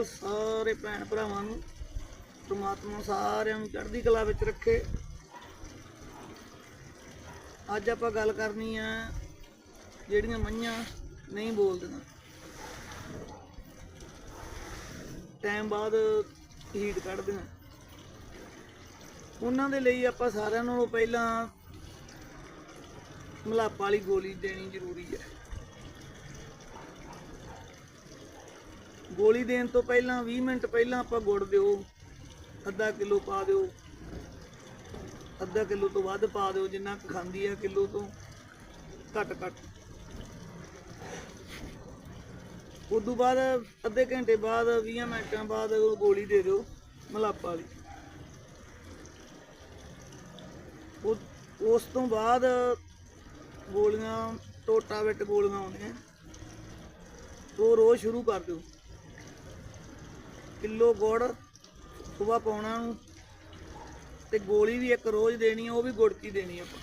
ਅਕਾਲ ਸਾਰੇ ਭੈਣ ਭਰਾਵਾਂ ਨੂੰ, ਪ੍ਰਮਾਤਮਾ ਸਾਰਿਆਂ ਨੂੰ ਚੜ੍ਹਦੀ ਕਲਾ ਵਿੱਚ ਰੱਖੇ। ਅੱਜ ਆਪਾਂ ਗੱਲ ਕਰਨੀ ਆ ਜਿਹੜੀਆਂ ਮਈਆਂ ਨਹੀਂ ਬੋਲਦੀਆਂ। ਟਾਈਮ ਬਾਅਦ ਹੀਟ ਕੱਢਦੀਆਂ। ਉਹਨਾਂ ਦੇ ਲਈ ਆਪਾਂ ਸਾਰਿਆਂ ਨਾਲੋਂ ਪਹਿਲਾਂ ਮਲਾਪ ਵਾਲੀ ਗੋਲੀ ਦੇਣੀ ਜ਼ਰੂਰੀ ਹੈ। ਗੋਲੀ ਦੇਣ ਤੋਂ ਪਹਿਲਾਂ 20 ਮਿੰਟ ਪਹਿਲਾਂ ਆਪਾਂ ਗੁੜ ਦਿਓ, ਅੱਧਾ ਕਿਲੋ ਪਾ ਦਿਓ, ਅੱਧਾ ਕਿਲੋ ਤੋਂ ਵੱਧ ਪਾ ਦਿਓ, ਜਿੰਨਾ ਖਾਂਦੀ ਹੈ ਕਿਲੋ ਤੋਂ, ਘੱਟ ਘੱਟ। ਉਦੋਂ ਬਾਅਦ, ਅੱਧੇ ਘੰਟੇ ਬਾਅਦ 20 ਮਿੰਟਾਂ ਬਾਅਦ ਉਹ ਗੋਲੀ ਦੇ ਦਿਓ, ਮਲਾਪਾ ਵਾਲੀ। ਉਸ ਤੋਂ ਬਾਅਦ ਗੋਲੀਆਂ, ਟੋਟਾ ਵਿਟ ਗੋਲੀਆਂ ਆਉਂਦੀਆਂ। ਉਹ ਰੋਜ਼ ਸ਼ੁਰੂ ਕਰ ਦਿਓ। ਕਿਲੋ ਗੁੜ ਸੁਬਾ ਪਾਉਣਾ ਨੂੰ ਤੇ ਗੋਲੀ ਵੀ ਇੱਕ ਰੋਜ਼ ਦੇਣੀ ਉਹ ਵੀ ਗੁੜ ਕੀ ਦੇਣੀ ਆਪਾਂ।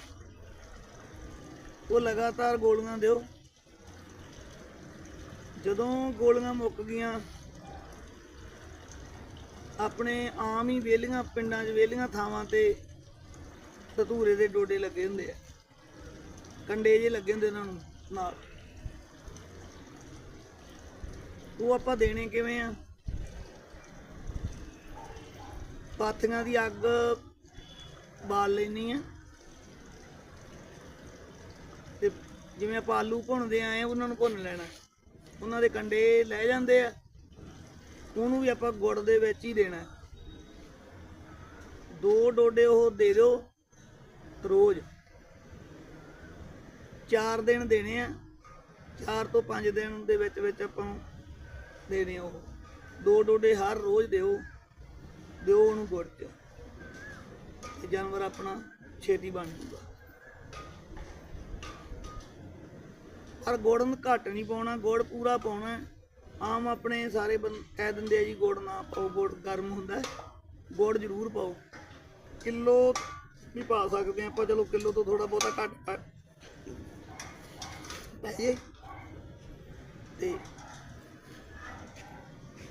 ਉਹ ਲਗਾਤਾਰ ਗੋਲੀਆਂ ਦਿਓ। ਜਦੋਂ ਗੋਲੀਆਂ ਮੁੱਕ ਗਈਆਂ, ਆਪਣੇ ਆਮ ਹੀ ਵੇਲੀਆਂ ਪਿੰਡਾਂ 'ਚ ਵੇਲੀਆਂ ਥਾਵਾਂ ਤੇ ਧਤੂਰੇ ਦੇ ਡੋਡੇ ਲੱਗੇ ਹੁੰਦੇ ਆ। ਕੰਡੇ ਜੇ ਲੱਗੇ ਹੁੰਦੇ ਉਹਨਾਂ ਨੂੰ ਨਾਲ। ਉਹ ਆਪਾਂ ਦੇਣੇ ਕਿਵੇਂ ਆ? ਪਾਥੀਆਂ ਦੀ ਅੱਗ ਬਾਲ ਲੈਣੀ ਆ ਤੇ ਜਿਵੇਂ ਆਪਾਂ ਆਲੂ ਭੁੰਨਦੇ ਆਏ ਆ, ਉਹਨਾਂ ਨੂੰ ਭੁੰਨ ਲੈਣਾ। ਉਹਨਾਂ ਦੇ ਕੰਡੇ ਲੈ ਜਾਂਦੇ ਆ। ਉਹਨੂੰ ਵੀ ਆਪਾਂ ਗੁੜ ਦੇ ਵਿੱਚ ਹੀ ਦੇਣਾ। ਦੋ ਡੋਡੇ ਉਹ ਦੇ ਦਿਓ ਰੋਜ਼। ਚਾਰ ਦਿਨ ਦੇਣੇ ਆ। ਚਾਰ ਤੋਂ ਪੰਜ ਦਿਨ ਦੇ ਵਿੱਚ ਵਿੱਚ ਆਪਾਂ ਨੂੰ ਦੇਣੇ ਉਹ। ਦੋ ਡੋਡੇ ਹਰ ਰੋਜ਼ ਦਿਓ। ਦਿਓ ਉਹਨੂੰ ਗੁੜ ਚ। ਤੇ ਜਾਨਵਰ ਆਪਣਾ ਛੇਤੀ ਬਣ ਜੂਗਾ। ਪਰ ਗੁੜ ਨੂੰ ਘੱਟ ਨਹੀਂ ਪਾਉਣਾ, ਗੁੜ ਪੂਰਾ ਪਾਉਣਾ ਆਮ ਆਪਣੇ ਸਾਰੇ ਬੰ- ਕਹਿ ਦਿੰਦੇ ਆ ਜੀ, ਗੁੜ ਨਾ ਪਾਓ, ਗੁੜ ਗਰਮ ਹੁੰਦਾ ਗੁੜ ਜ਼ਰੂਰ ਪਾਓ। ਕਿਲੋ ਵੀ ਪਾ ਸਕਦੇ ਆ ਆਪਾਂ, ਚਲੋ ਕਿਲੋ ਤੋਂ ਥੋੜਾ ਬਹੁਤਾ ਘੱਟ ਪਾ- ਪੈ ਜੇ ਤੇ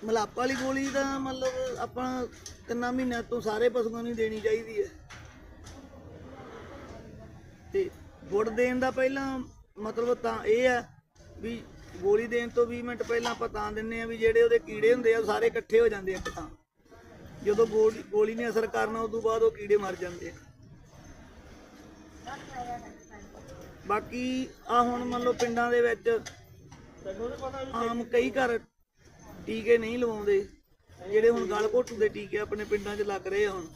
ਮਲਾਪਾ ਵਾਲੀ ਗੋਲੀ ਤਾਂ ਮਤਲਬ ਆਪਾਂ ਤਿੰਨਾਂ ਮਹੀਨਿਆਂ ਤੋਂ ਸਾਰੇ ਪਸ਼ੂਆਂ ਨੂੰ ਹੀ ਦੇਣੀ ਚਾਹੀਦੀ ਹੈ। ਤੇ ਗੁੜ ਦੇਣ ਦਾ ਪਹਿਲਾਂ ਮਤਲਬ ਤਾਂ ਇਹ ਹੈ ਵੀ ਗੋਲੀ ਦੇਣ ਤੋਂ 20 ਮਿੰਟ ਪਹਿਲਾਂ ਆਪਾਂ ਤਾਂ ਦਿੰਨੇ ਆ ਵੀ ਜਿਹੜੇ ਉਹਦੇ ਕੀੜੇ ਹੁੰਦੇ ਆ ਉਹ ਸਾਰੇ ਇਕੱਠੇ ਹੋ ਜਾਂਦੇ ਆ ਇੱਕ ਤਾਂ ਜਦੋਂ ਗੋਲੀ ਗੋਲੀ ਨੇ ਅਸਰ ਕਰਨਾ ਉਸ ਤੋਂ ਬਾਅਦ ਉਹ ਕੀੜੇ ਮਰ ਜਾਂਦੇ ਆ। ਬਾਕੀ ਆ ਹੁਣ ਮੰਨ ਲਓ ਪਿੰਡਾਂ ਦੇ ਵਿੱਚ ਆਮ ਕਈ ਘਰ ਟੀਕੇ ਨਹੀਂ ਲਵਾਉਂਦੇ। ਜਿਹੜੇ ਹੁਣ ਗਲ ਘੋਟੂ ਦੇ ਟੀਕੇ ਆਪਣੇ ਪਿੰਡਾਂ 'ਚ ਲੱਗ ਰਹੇ ਆ ਹੁਣ।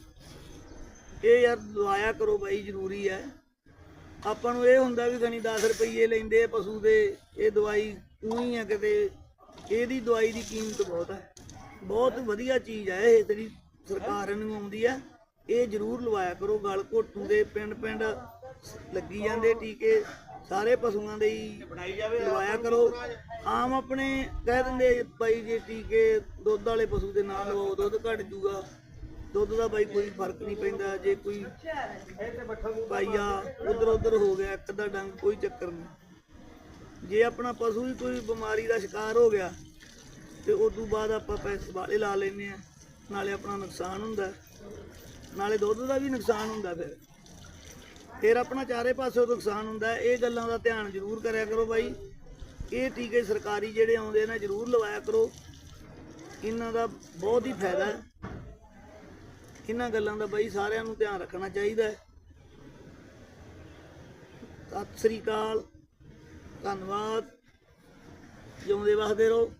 ਇਹ ਯਾਰ ਲਵਾਇਆ ਕਰੋ ਬਾਈ, ਜ਼ਰੂਰੀ ਹੈ ਆਪਾਂ ਨੂੰ ਇਹ ਹੁੰਦਾ ਵੀ ਖਣੀ 10 ਰੁਪਏ ਲੈਂਦੇ ਪਸ਼ੂ ਦੇ, ਇਹ ਦਵਾਈ ਉਹੀ ਆ ਕਿਤੇ। ਇਹਦੀ ਦਵਾਈ ਦੀ ਕੀਮਤ ਬਹੁਤ ਹੈ ਬਹੁਤ ਵਧੀਆ ਚੀਜ਼ ਹੈ ਇਹ ਜਿਹੜੀ ਸਰਕਾਰ ਨੂੰ ਆਉਂਦੀ ਹੈ ਇਹ ਜ਼ਰੂਰ ਲਵਾਇਆ ਕਰੋ। ਗਲ ਘੋਟੂ ਦੇ ਪਿੰਡ ਪਿੰਡ ਲੱਗੀ ਜਾਂਦੇ ਟੀਕੇ। ਸਾਰੇ ਪਸ਼ੂਆਂ ਦੇ ਹੀ ਲਵਾਇਆ ਕਰੋ। ਆਮ ਆਪਣੇ ਕਹਿ ਦਿੰਦੇ ਬਾਈ ਜੇ ਟੀਕੇ ਦੁੱਧ ਵਾਲੇ ਪਸ਼ੂ ਦੇ ਨਾਲ ਲਵਾਓ ਦੁੱਧ ਘਟ ਜੂਗਾ। ਦੁੱਧ ਦਾ ਬਾਈ ਕੋਈ ਫ਼ਰਕ ਨਹੀਂ ਪੈਂਦਾ ਜੇ ਕੋਈ ਪਾਈਆ ਉਧਰ ਉਧਰ ਹੋ ਗਿਆ ਇੱਕ ਅੱਧਾ ਡੰਗ ਕੋਈ ਚੱਕਰ ਨਹੀਂ। ਜੇ ਆਪਣਾ ਪਸ਼ੂ ਹੀ ਕੋਈ ਬਿਮਾਰੀ ਦਾ ਸ਼ਿਕਾਰ ਹੋ ਗਿਆ ਤੇ ਉਸ ਤੋਂ ਬਾਅਦ ਆਪਾਂ ਪੈਸੇ ਵਾਲੇ ਲਾ ਲੈਨੇ ਆ ਨਾਲੇ ਆਪਣਾ ਨੁਕਸਾਨ ਹੁੰਦਾ। ਨਾਲੇ ਦੁੱਧ ਦਾ ਵੀ ਨੁਕਸਾਨ ਹੁੰਦਾ ਫਿਰ। ਫਿਰ ਆਪਣਾ ਚਾਰੇ ਪਾਸੇ ਨੁਕਸਾਨ ਹੁੰਦਾ ਇਹ ਗੱਲਾਂ ਦਾ ਧਿਆਨ ਜ਼ਰੂਰ ਕਰਿਆ ਕਰੋ ਬਾਈ। ਇਹ ਟੀਕੇ ਸਰਕਾਰੀ ਜਿਹੜੇ ਆਉਂਦੇ ਨੇ, ਜ਼ਰੂਰ ਲਵਾਇਆ ਕਰੋ। ਇਹਨਾਂ ਦਾ ਬਹੁਤ ਹੀ ਫਾਇਦਾ ਹੈ। ਇਹਨਾਂ ਗੱਲਾਂ ਦਾ ਬਾਈ ਸਾਰਿਆਂ ਨੂੰ ਧਿਆਨ ਰੱਖਣਾ ਚਾਹੀਦਾ ਹੈ। ਸਤਿ ਸ੍ਰੀ ਅਕਾਲ। ਧੰਨਵਾਦ। ਜਿਉਂਦੇ ਵਸਦੇ ਰਹੋ।